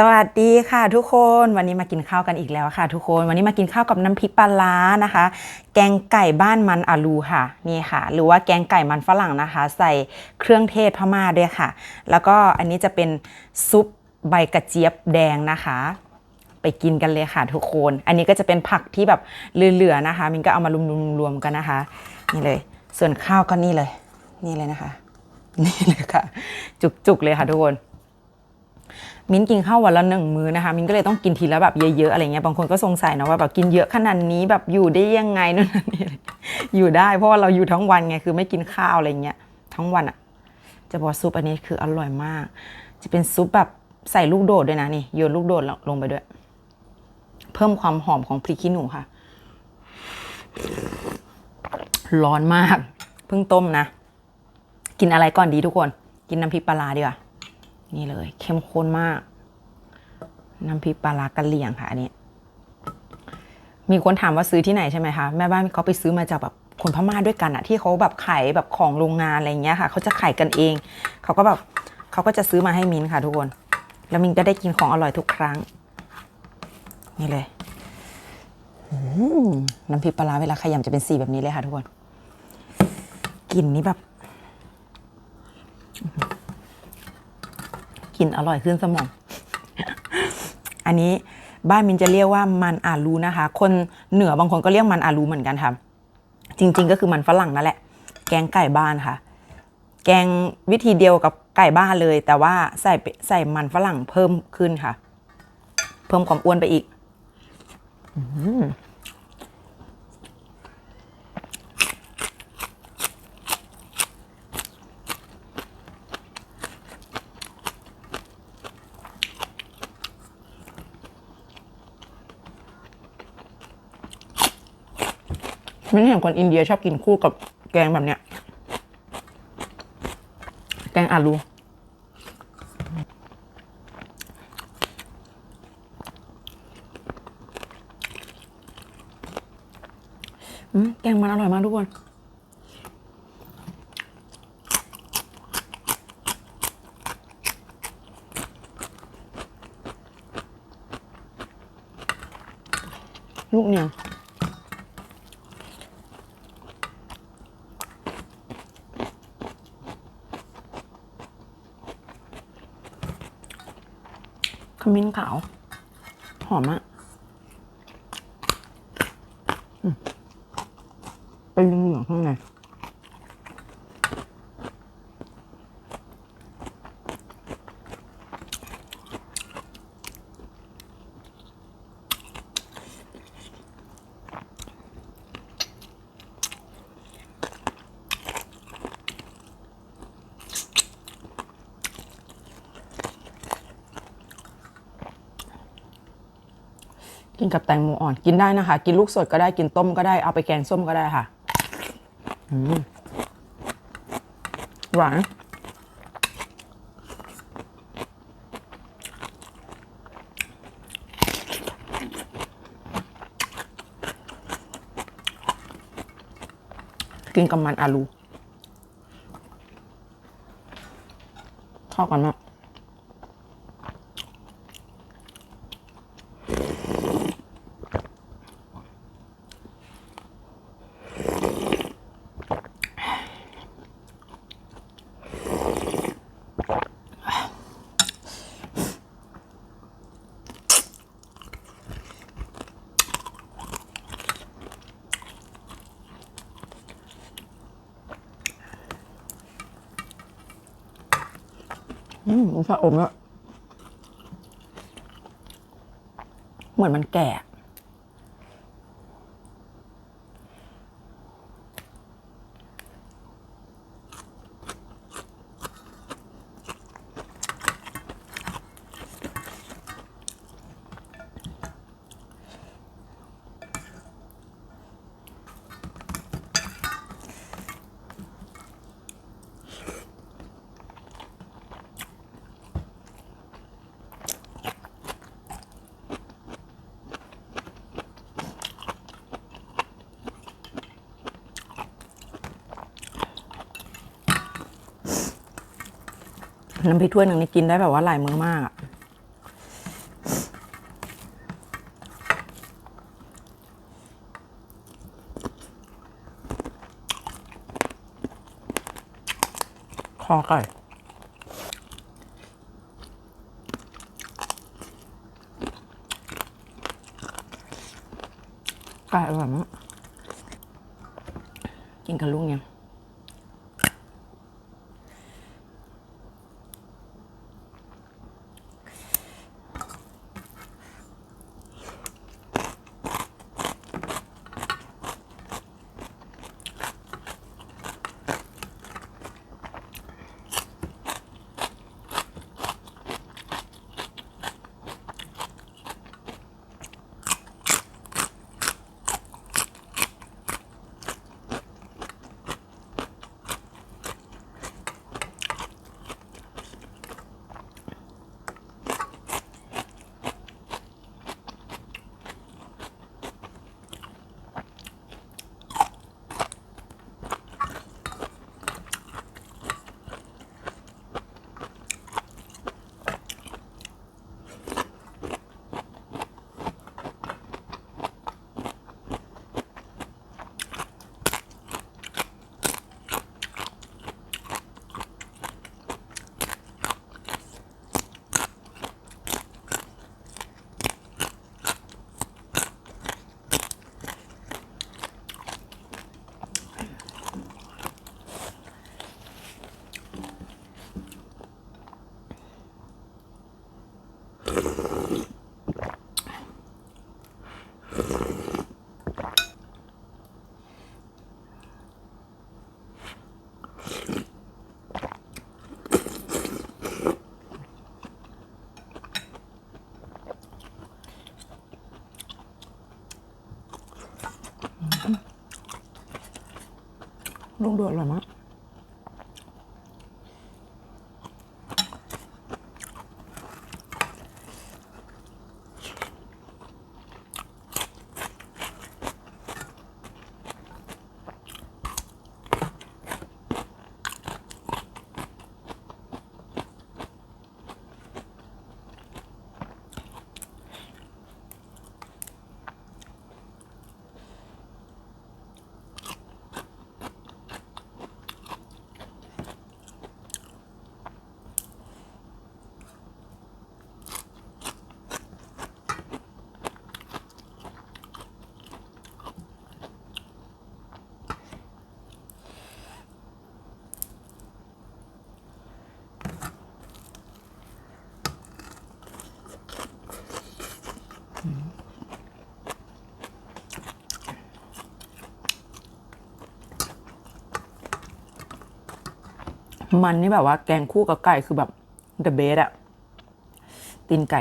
สวัสดีค่ะทุกคนวันนี้มากินข้าวกันอีกแล้วค่ะ ทุกคนวันนี้มากินข้าวกับน้ำพริกปลาร้านะคะ แกงไก่บ้านมันอาลูค่ะนี่ค่ะ หรือว่าแกงไก่มันฝรั่งนะคะ ใส่เครื่องเทศพม่าด้วยค่ะ แล้วก็อันนี้จะเป็นซุปใบกระเจี๊ยบแดงนะคะ ไปกินกันเลยค่ะ ทุกคน อันนี้ก็จะเป็นผักที่แบบเหลือๆนะคะ มินก็เอามารวมๆกันนะคะ นี่เลย ส่วนข้าวก็นี่เลย นี่เลยนะคะ นี่เลยค่ะ จุกๆเลยค่ะทุกคน มิ้นกินข้าววันละหนึ่งมื้อนะคะมิ้นก็เลยต้องกินทีละแบบเยอะๆอะไรเงี้ยบางคนก็สงสัยนะว่าแบบกินเยอะขนาดนี้แบบอยู่ได้ยังไงนู่นนี่อยู่ได้ เพราะว่าเราอยู่ทั้งวันไงคือไม่กินข้าวอะไรเงี้ยทั้งวันอะจะบอกซุปอันนี้คืออร่อยมาก จะเป็นซุปแบบใส่ลูกโดดด้วยนะนี่โยนลูกโดดลงไปด้วย เพิ่มความหอมของพริกขี้หนูค่ะ ร้อนมาก เพิ่งต้มนะ กินอะไรก่อนดีทุกคน กินน้ำพริกปลาดีกว่า นี่เลย เข้มข้นมาก น้ำพริกปลาร้ากะเหรี่ยงค่ะอันนี้ มีคนถามว่าซื้อที่ไหนใช่ไหมคะ แม่บ้านเขาไปซื้อมาจากแบบคนพม่าด้วยกันอะที่เขาแบบขายแบบของโรงงานอะไรอย่างเงี้ยค่ะเขาจะขายกันเอง เขาก็แบบเขาก็จะซื้อมาให้มินค่ะทุกคน แล้วมินก็ได้กินของอร่อยทุกครั้ง นี่เลยน้ำพริกปลาเวลาขยำจะเป็นสีแบบนี้เลยค่ะทุกคนกลิ่นนี้แบบ กินอร่อยขึ้นสมอง อันนี้บ้านมินจะเรียกว่ามันอาลูนะคะ คนเหนือบางคนก็เรียกมันอาลูเหมือนกันค่ะ จริง ๆ ก็คือมันฝรั่งนั่นแหละ แกงไก่บ้านค่ะ แกงวิธีเดียวกับไก่บ้านเลย แต่ว่าใส่ใส่มันฝรั่งเพิ่มขึ้นค่ะ เพิ่มความอ้วนไปอีก อื ไม่เห็นคนอินเดียชอบกินคู่กับแกงแบบเนี้ย แกงอาลูแกงมันอร่อยมากทุกคน ลูกเนี่ย มิ้นขาว หอมอะอืมเป็นเหลืองข้างใน กินกับแตงโมอ่อนกินได้นะคะ กินลูกสดก็ได้กินต้มก็ได้เอาไปแกงส้มก็ได้ค่ะหวานกินกับมันอาลูเข้ากันมาก อืมชาอมแล้วยเหมือนมันแก่ น้ำพริกถ้วยหนึ่งนี่กินได้แบบว่าหลายมื้อมากอคอไก่ไก่อร่อยมากกินกับลูกเนี่ย กโดด มันนี่แบบว่าแกงคู่กับไก่คือแบบ the best อะตีนไก่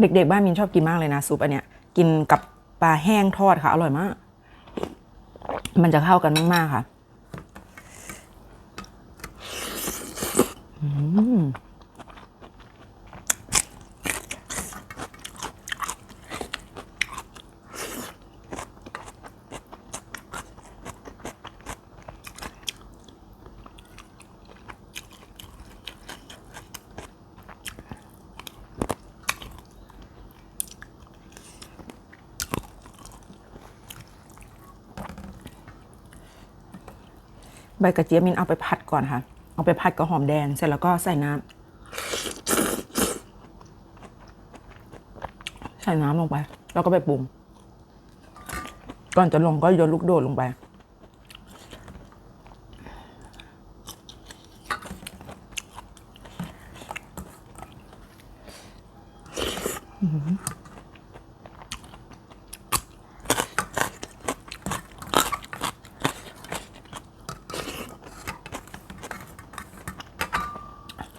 เด็กๆบ้านมินชอบกินมากเลยนะซุปอันเนี้ยกินกับปลาแห้งทอดค่ะ อร่อยมาก มันจะเข้ากันมากๆค่ะ อืม ใบกระเจี๊ยบมินเอาไปผัดก่อนค่ะ เอาไปผัดกับหอมแดงเสร็จแล้วก็ใส่น้ำใส่น้ำลงไป แล้วก็ไปปรุง ก่อนจะลงก็โยนลูกโดดลงไป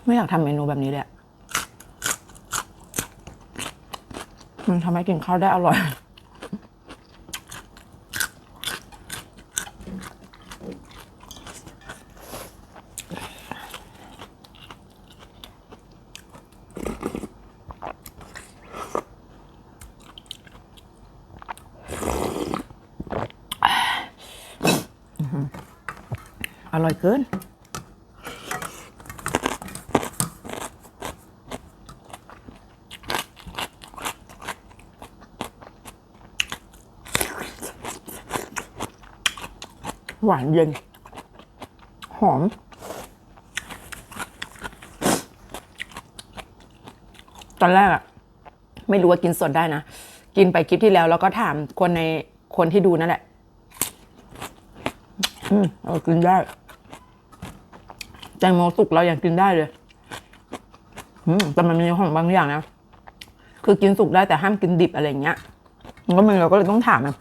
ไม่อยากทำเมนูแบบนี้เลยมันทำให้กินข้าวได้อร่อย อร่อยเกิน หวานเย็น หอม ตอนแรกอะไม่รู้ว่ากินสดได้นะ กินไปคลิปที่แล้ว แล้วก็ถามคนในคนที่ดูนั่นแหละ อืมเอกินได้แตงโมสุกเรายังกินได้เลย อืมแต่มันมีของบางอย่างนะ คือกินสุกได้แต่ห้ามกินดิบอะไรอย่างเงี้ยมันก็มีเราก็เลยต้องถามอะ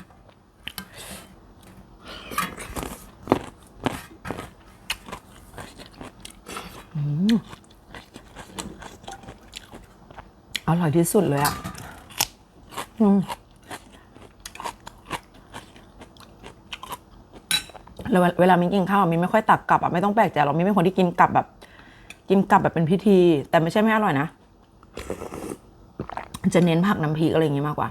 ร่อยที่สุดเลยอะแล้วเวลาเวลามิ้นกินข้าวมิ้นไม่ค่อยตักกลับอะไม่ต้องแปลกใจหรอกมิ้นเป็นคนที่กินกลับแบบ กินกลับแบบเป็นพิธี แต่ไม่ใช่ไม่อร่อยนะจะเน้นผักน้ำพริกอะไรอย่างงี้มากกว่า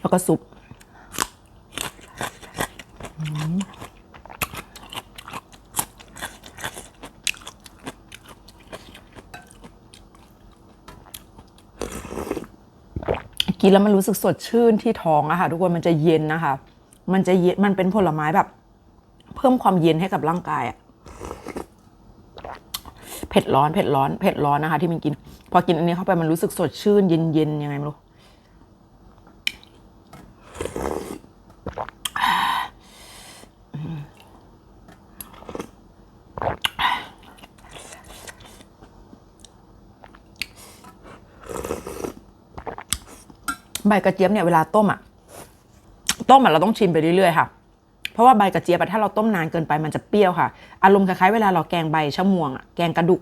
แล้วก็ซุป กินแล้วมันรู้สึกสดชื่นที่ท้องอะค่ะ ทุกคนมันจะเย็นนะคะ มันจะเย็นมันเป็นผลไม้แบบ เพิ่มความเย็นให้กับร่างกายอะเผ็ดร้อนเผ็ดร้อนเผ็ดร้อนนะคะ ที่มันกิน พอกินอันนี้เข้าไปมันรู้สึกสดชื่นเย็นเย็นยังไงไม่รู้ ใบกระเจี๊ยบเนี่ยเวลาต้มอะต้มอะเราต้องชิมไปเรื่อยๆค่ะเพราะว่าใบกระเจี๊ยบถ้าเราต้มนานเกินไปมันจะเปรี้ยวค่ะ อารมณ์คล้ายๆเวลาเราแกงใบชะมวงอะแกงกระดูก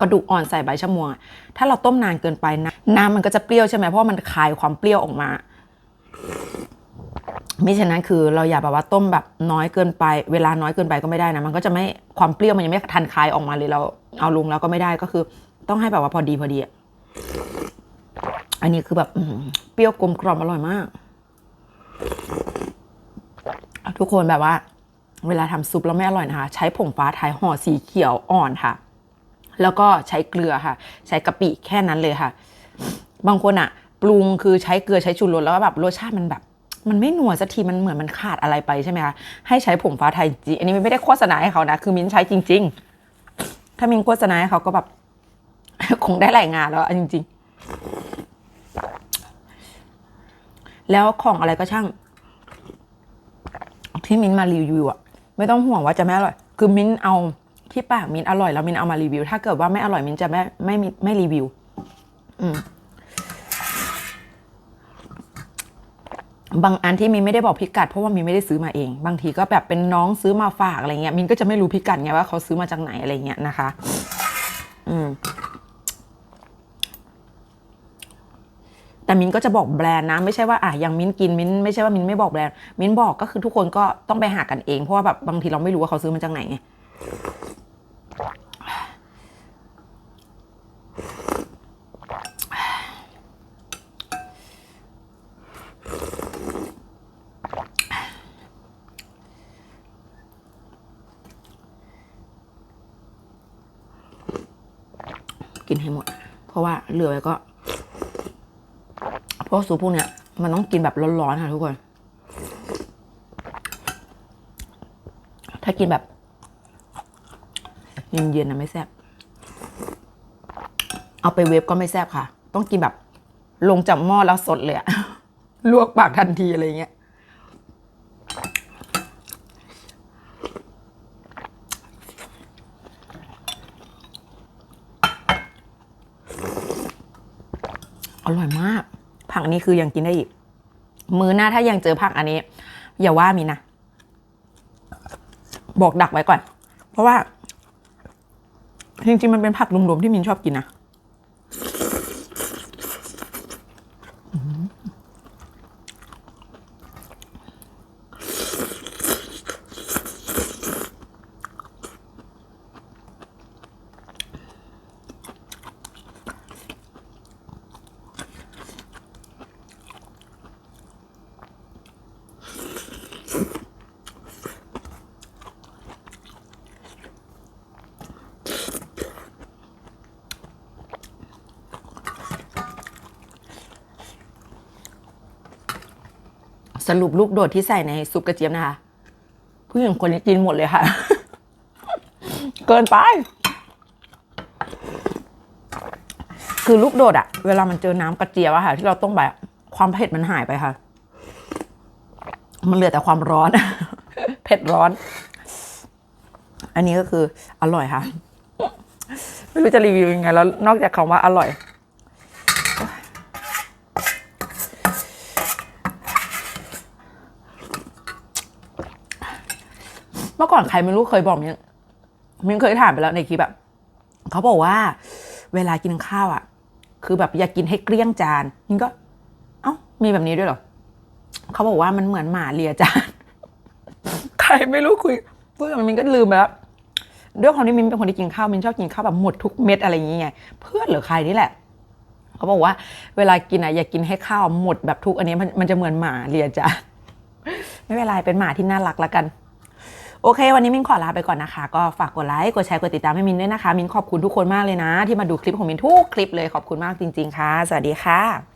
กระดูกอ่อนใส่ใบชะมวงอะถ้าเราต้มนานเกินไปนะน้ำมันก็จะเปรี้ยวใช่ไหมเพราะมันคายความเปรี้ยวออกมามิฉะนั้นคือเราอย่าแบบว่าต้มแบบน้อยเกินไป เวลาน้อยเกินไปก็ไม่ได้นะมันก็จะไม่ความเปรี้ยวมันยังไม่ทันคายออกมาเลยเราเอาลงแล้วก็ไม่ได้ก็คือ ต้องให้แบบว่าพอดีพอดีอะ อันนี้คือแบบเปรี้ยวกลมกล่อมอร่อยมาก ทุกคนแบบว่า เวลาทำซุปแล้วไม่อร่อยนะคะ ใช้ผงฟ้าไทยห่อสีเขียวอ่อนค่ะ แล้วก็ใช้เกลือค่ะ ใช้กะปิแค่นั้นเลยค่ะ บางคนอะปรุงคือใช้เกลือใช้ชูรสแล้วแบบรสชาติมันแบบมันไม่หนัวสักทีมันเหมือนมันขาดอะไรไปใช่ไหมคะให้ใช้ผงฟ้าไทยจริงอันนี้ไม่ได้โฆษณาให้เขานะ คือมิ้นใช้จริง ๆ ถ้ามิ้นโฆษณาให้เขาก็แบบคงได้หลายงานแล้วอันจริง ๆ แล้วของอะไรก็ช่าง ที่มิ้นมารีวิวอะไม่ต้องห่วงว่าจะไม่อร่อย คือมิ้นเอาที่ปากมิ้นอร่อยแล้วมิ้นเอามารีวิว ถ้าเกิดว่าไม่อร่อยมิ้นจะไม่ไม่ไม่ไม่รีวิว อืมบางอันที่มินไม่ได้บอกพิกัดเพราะว่ามินไม่ได้ซื้อมาเอง บางทีก็แบบเป็นน้องซื้อมาฝากอะไรเงี้ยมินก็จะไม่รู้พิกัดไงว่าเขาซื้อมาจากไหนอะไรเงี้ยนะคะ อืม แต่มินก็จะบอกแบรนด์นะ ไม่ใช่ว่าอะอย่างมินกินมินไม่ใช่ว่ามินไม่บอกแบรนด์มินบอกก็คือทุกคนก็ต้องไปหากันเอง เพราะว่าแบบบางทีเราไม่รู้ว่าเขาซื้อมาจากไหนไงกินให้หมด เพราะว่าเหลือไว้ก็ ราะซุปพวกเนี้ยมันต้องกินแบบร้อนๆค่ะทุกคน ถ้ากินแบบเย็นๆนะไม่แซ่บ เอาไปเวฟก็ไม่แซ่บค่ะ ต้องกินแบบลงจากหม้อแล้วสดเลยอะลวกปากทันทีอะไรเงี้ย อร่อยมาก ผักนี้คือยังกินได้อีก มือหน้าถ้ายังเจอผักอันนี้ อย่าว่ามีนะ บอกดักไว้ก่อน เพราะว่า จริงๆมันเป็นผักรวมๆที่มินชอบกินนะ สรุปลูกโดดที่ใส่ในซุปกระเจี๊ยบนะคะ ผู้หญิงคนนี้กินหมดเลยค่ะ เกินไป คือลูกโดดอะเวลามันเจอน้ำกระเจี๊ยบอะค่ะ ที่เราต้มไปความเผ็ดมันหายไปค่ะ มันเหลือแต่ความร้อน เผ็ดร้อน อันนี้ก็คืออร่อยค่ะ ไม่รู้จะรีวิวยังไงแล้วนอกจากคำว่าอร่อย มื่อก่อนใครไม่รู้เคยบอกมินมินเคยถามไปแล้วในคลิปแบบเขาบอกว่า เวลากินข้าวอะ คือแบบอยากกินให้เกลี้ยงจานมินก็ เอ้ามีแบบนี้ด้วยเหรอเขาบอกว่ามันเหมือนหมาเลียจานใครไม่รู้คุยพูดกับมินก็ลืมไปแล้วด้วยความที่มินเป็นคนที่กินข้าวมินชอบกินข้าวแบบหมดทุกเม็ดอะไรอย่างเงี้ยเพื่อนหรือใครนี่แหละเขาบอกว่าเวลากินอะอย่ากินให้ข้าวหมดแบบทุกอันนี้มันมันจะเหมือนหมาเลียจานไม่เป็นไรเป็นหมาที่น่ารักละกัน โอเค วันนี้มินขอลาไปก่อนนะคะ ก็ฝากกดไลค์กดแชร์กดติดตามให้มินด้วยนะคะ มินขอบคุณทุกคนมากเลยนะ ที่มาดูคลิปของมินทุกคลิปเลยขอบคุณมากจริง ๆค่ะ สวัสดีค่ะ